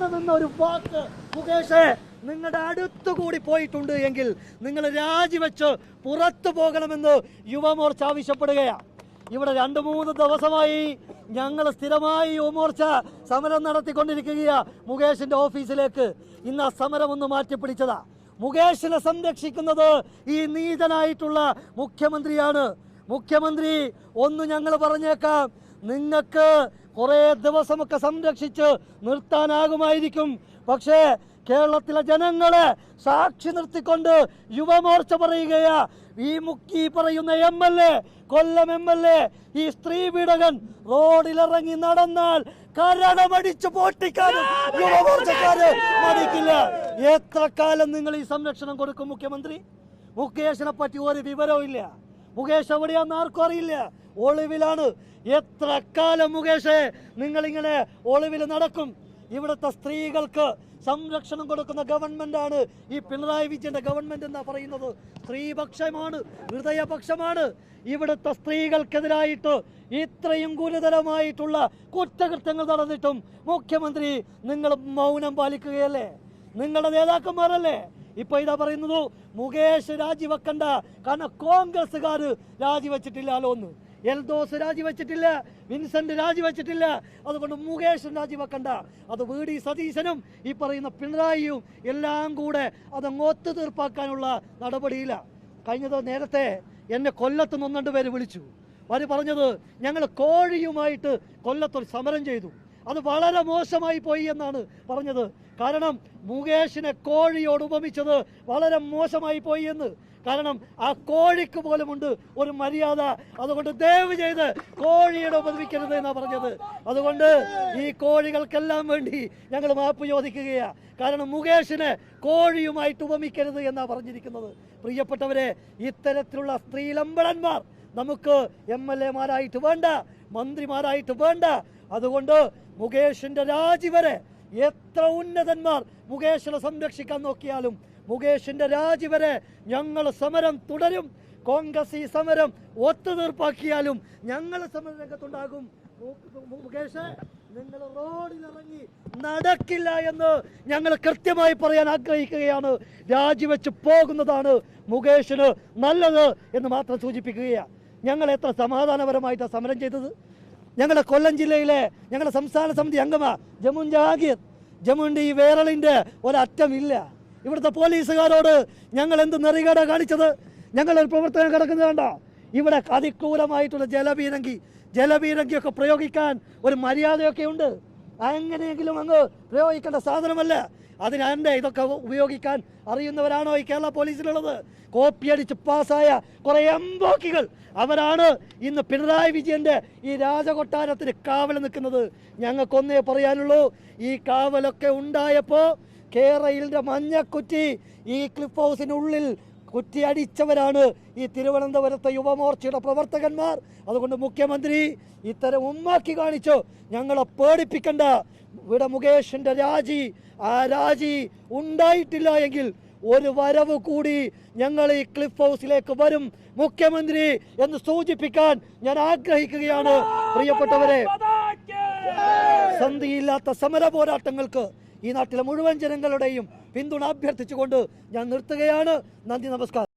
കാണുമെന്ന ഒരു വാക്ക്. മുകേഷ് നിങ്ങളുടെ അടുത്തുകൂടി പോയിട്ടുണ്ട് എങ്കിൽ നിങ്ങൾ രാജിവെച്ച് പുറത്തു പോകണമെന്ന് യുവമോർച്ച ആവശ്യപ്പെടുകയാണ് ഇവിടെ രണ്ട് മൂന്ന് ദിവസമായി ഞങ്ങൾ സ്ഥിരമായി യുവമോർച്ച സമരം നടത്തിക്കൊണ്ടിരിക്കുകയാണ് മുകേഷിന്റെ ഓഫീസിലേക്ക്. ഇന്ന് ആ സമരം ഒന്ന് മാറ്റിപ്പിടിച്ചതാ. മുകേഷിനെ സംരക്ഷിക്കുന്നത് ഈ നീതനായിട്ടുള്ള മുഖ്യമന്ത്രിയാണ്. മുഖ്യമന്ത്രി ഒന്ന് ഞങ്ങൾ പറഞ്ഞേക്കാം. നിങ്ങൾക്ക് കുറേ ദിവസമൊക്കെ സംരക്ഷിച്ച് നിർത്താനാകുമായിരിക്കും. പക്ഷേ കേരളത്തിലെ ജനങ്ങളെ സാക്ഷി നിർത്തിക്കൊണ്ട് യുവമോർച്ച പറയുകയാ. ഈ മുക്കി പറയുന്ന M L A Kollam M L A ഈ സ്ത്രീ പീഡകൻ റോഡിലിറങ്ങി നടന്നാൽ കരണമടിച്ചു പൊട്ടിക്കാനും യുവമോർച്ചക്കാര് മടിക്കില്ല. എത്ര കാലം നിങ്ങൾ ഈ സംരക്ഷണം കൊടുക്കും മുഖ്യമന്ത്രി? മുകേഷിനെ പറ്റി ഒരു വിവരവും ഇല്ല. മുകേഷ് എവിടെയാന്ന് ആർക്കും അറിയില്ല. ഒളിവിലാണ്. എത്ര കാലം മുകേഷ് നിങ്ങളിങ്ങനെ ഒളിവിൽ നടക്കും. ഇവിടുത്തെ സ്ത്രീകൾക്ക് സംരക്ഷണം കൊടുക്കുന്ന ഗവൺമെന്റ് ആണ് ഈ പിണറായി വിജയന്റെ ഗവൺമെന്റ് എന്നാ പറയുന്നത്. സ്ത്രീപക്ഷമാണ് ഹൃദയപക്ഷമാണ്. ഇവിടുത്തെ സ്ത്രീകൾക്കെതിരായിട്ട് ഇത്രയും ഗുരുതരമായിട്ടുള്ള കുറ്റകൃത്യങ്ങൾ നടന്നിട്ടും മുഖ്യമന്ത്രി നിങ്ങൾ മൗനം പാലിക്കുകയല്ലേ? നിങ്ങളുടെ നേതാക്കന്മാരല്ലേ? ഇപ്പൊ ഇതാ പറയുന്നത് മുകേഷ് രാജിവെക്കണ്ട കാരണം കോൺഗ്രസ്സുകാർ രാജിവെച്ചിട്ടില്ലല്ലോ ഒന്ന് എൽദോസ് രാജിവെച്ചിട്ടില്ല വിൻസെന്റ് രാജിവെച്ചിട്ടില്ല. അതുകൊണ്ട് മുകേഷ് രാജിവെക്കണ്ട. അത് വി ഡി സതീശനും ഈ പറയുന്ന പിണറായിയും എല്ലാം കൂടെ അതങ്ങ് തീർപ്പാക്കാനുള്ള നടപടിയില്ല. കഴിഞ്ഞത് നേരത്തെ എന്നെ കൊല്ലത്ത് നിന്ന് രണ്ട് പേര് വിളിച്ചു. അവർ പറഞ്ഞത് ഞങ്ങൾ കോഴിയുമായിട്ട് കൊല്ലത്തൊരു സമരം ചെയ്തു. അത് വളരെ മോശമായി പോയി എന്നാണ് പറഞ്ഞത്. കാരണം മുകേഷിനെ കോഴിയോട് ഉപമിച്ചത് വളരെ മോശമായി പോയി എന്ന്. കാരണം ആ കോഴിക്ക് പോലുമുണ്ട് ഒരു മര്യാദ അതുകൊണ്ട് ദയവ് ചെയ്ത് കോഴിയുടെ ഉപദ്രവിക്കരുത് എന്നാ പറഞ്ഞത്. അതുകൊണ്ട് ഈ കോഴികൾക്കെല്ലാം വേണ്ടി ഞങ്ങൾ മാപ്പ് ചോദിക്കുകയാണ് കാരണം മുകേഷിനെ കോഴിയുമായിട്ട് ഉപമിക്കരുത് എന്നാ പറഞ്ഞിരിക്കുന്നത്. പ്രിയപ്പെട്ടവരെ ഇത്തരത്തിലുള്ള സ്ത്രീലമ്പടന്മാർ നമുക്ക് എം എൽ എമാരായിട്ട് വേണ്ട മന്ത്രിമാരായിട്ട് വേണ്ട. അതുകൊണ്ട് മുകേഷിന്റെ രാജി വരെ എത്ര ഉന്നതന്മാർ മുകേഷിനെ സംരക്ഷിക്കാൻ നോക്കിയാലും മുകേഷിന്റെ രാജി വരെ ഞങ്ങൾ സമരം തുടരും. കോൺഗ്രസ് ഈ സമരം ഒത്തുതീർപ്പാക്കിയാലും ഞങ്ങൾ സമര രംഗത്തുണ്ടാകും. മുകേഷ് നിങ്ങൾ റോഡിലിറങ്ങി നടക്കില്ല എന്ന് ഞങ്ങൾ കൃത്യമായി പറയാൻ ആഗ്രഹിക്കുകയാണ്. രാജിവെച്ച് പോകുന്നതാണ് മുകേഷിന് നല്ലത് എന്ന് മാത്രം സൂചിപ്പിക്കുകയാണ്. ഞങ്ങൾ എത്ര സമാധാനപരമായിട്ടാണ് സമരം ചെയ്തത്? ഞങ്ങളുടെ കൊല്ലം ജില്ലയിലെ ഞങ്ങളുടെ സംസ്ഥാന സമിതി അംഗമാ ജമുൻ ജഹാഗീർ ജമ്മുവിന്റെ ഈ വേറളിന്റെ ഒരറ്റമില്ല. ഇവിടുത്തെ പോലീസുകാരോട് ഞങ്ങൾ എന്ത് നെറികേടാ കാണിച്ചത്? ഞങ്ങളൊരു പ്രവർത്തനം കിടക്കുന്നത് വേണ്ട ഇവിടെ അതിക്രൂരമായിട്ടുള്ള ജലപീരങ്കി ജലപീരങ്കിയൊക്കെ പ്രയോഗിക്കാൻ ഒരു മര്യാദയൊക്കെ ഉണ്ട് എങ്ങനെയെങ്കിലും അങ്ങ് പ്രയോഗിക്കേണ്ട സാധനമല്ല. അതിനെ ഇതൊക്കെ ഉപയോഗിക്കാൻ അറിയുന്നവരാണോ ഈ കേരള പോലീസിലുള്ളത്? കോപ്പിയടിച്ച് പാസ്സായ കുറെ എംബോക്കികൾ അവരാണ് ഇന്ന് പിണറായി വിജയന്റെ ഈ രാജകൊട്ടാരത്തിന് കാവൽ നിൽക്കുന്നത്. ഞങ്ങൾക്കൊന്നേ പറയാനുള്ളൂ ഈ കാവലൊക്കെ ഉണ്ടായപ്പോൾ കേരളയിലെ മഞ്ഞക്കുറ്റി ഈ ക്ലിഫ് ഹൗസിനുള്ളിൽ കുറ്റി അടിച്ചവരാണ് ഈ തിരുവനന്തപുരത്തെ യുവമോർച്ചയുടെ പ്രവർത്തകന്മാർ. അതുകൊണ്ട് മുഖ്യമന്ത്രി ഇത്തരം ഉമ്മാക്കി കാണിച്ചു. ഞങ്ങളെ പേടിപ്പിക്കണ്ട. ഇവിടെ മുകേഷിന്റെ രാജി ആ രാജി ഉണ്ടായിട്ടില്ല എങ്കിൽ ഒരു വരവ് കൂടി ഞങ്ങൾ ഈ ക്ലിഫ് ഹൗസിലേക്ക് വരും. മുഖ്യമന്ത്രി എന്ന് സൂചിപ്പിക്കാൻ ഞാൻ ആഗ്രഹിക്കുകയാണ്. പ്രിയപ്പെട്ടവരെ സന്ധിയില്ലാത്ത സമര പോരാട്ടങ്ങൾക്ക് ഈ നാട്ടിലെ മുഴുവൻ ജനങ്ങളുടെയും പിന്തുണ അഭ്യർത്ഥിച്ചുകൊണ്ട് ഞാൻ നിർത്തുകയാണ്. നന്ദി നമസ്കാരം.